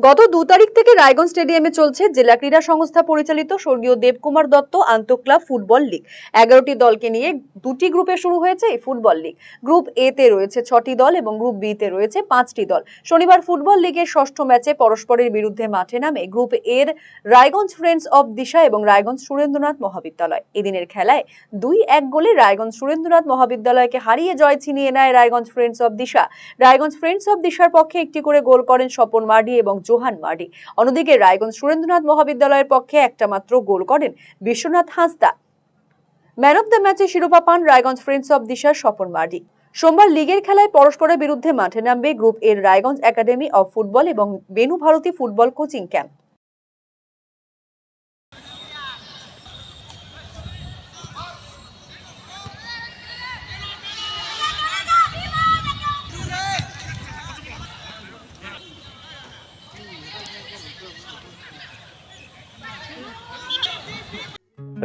গত দু তারিখ থেকে রায়গঞ্জ স্টেডিয়ামে চলছে জেলা ক্রীড়া সংস্থা পরিচালিত স্বর্গীয় দেবকুমার দত্ত আন্তঃক্লাব ফুটবল লীগ। এগারোটি দলকে নিয়ে দুটি গ্রুপে শুরু হয়েছে এই ফুটবল লীগ। গ্রুপ এ তে রয়েছে ছটি দল এবং গ্রুপ বি তে রয়েছে পাঁচটি দল। শনিবার ফুটবল লীগের ষষ্ঠ ম্যাচে পরস্পরের বিরুদ্ধে মাঠে নামে গ্রুপ এর রায়গঞ্জ ফ্রেন্ডস অব দিশা এবং রায়গঞ্জ সুরেন্দ্রনাথ মহাবিদ্যালয়। এদিনের খেলায় দুই এক গোলে রায়গঞ্জ সুরেন্দ্রনাথ মহাবিদ্যালয়কে হারিয়ে জয় ছিনিয়ে নেয় Raiganj friends of Disha. Raiganj friends of দিশার পক্ষে একটি করে গোল করেন স্বপন মার্ডি এবং জোহান মার্ডি। অন্যদিকে রায়গঞ্জ সুরেন্দ্রনাথ মহাবিদ্যালয়ের পক্ষে একটা মাত্র গোল করেন Biswanath Hansda. Man of the ম্যাচে শিরোপা পান রায়গঞ্জ ফ্রেন্ডস অব দিশার স্বপন মার্ডি। সোমবার লিগের খেলায় পরস্পরের বিরুদ্ধে মাঠে নামবে গ্রুপ এর রায়গঞ্জ একাডেমি অব ফুটবল এবং Benu Bharati football coaching camp.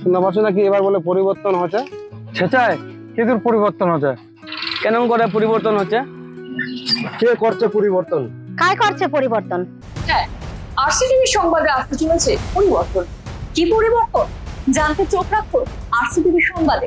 শুনতে পাচ্ছ নাকি এবার বলে পরিবর্তন হচ্ছে? সেটাই কেদুর পরিবর্তন হচ্ছে? কেন করে পরিবর্তন হচ্ছে? কে করছে পরিবর্তন? কায় করছে পরিবর্তন? হ্যাঁ আরসিটিভি সংবাদে আসতে চলেছে পরিবর্তন। কি পরিবর্তন? জানতে চোখ রাখো আরসিটিভি সংবাদে।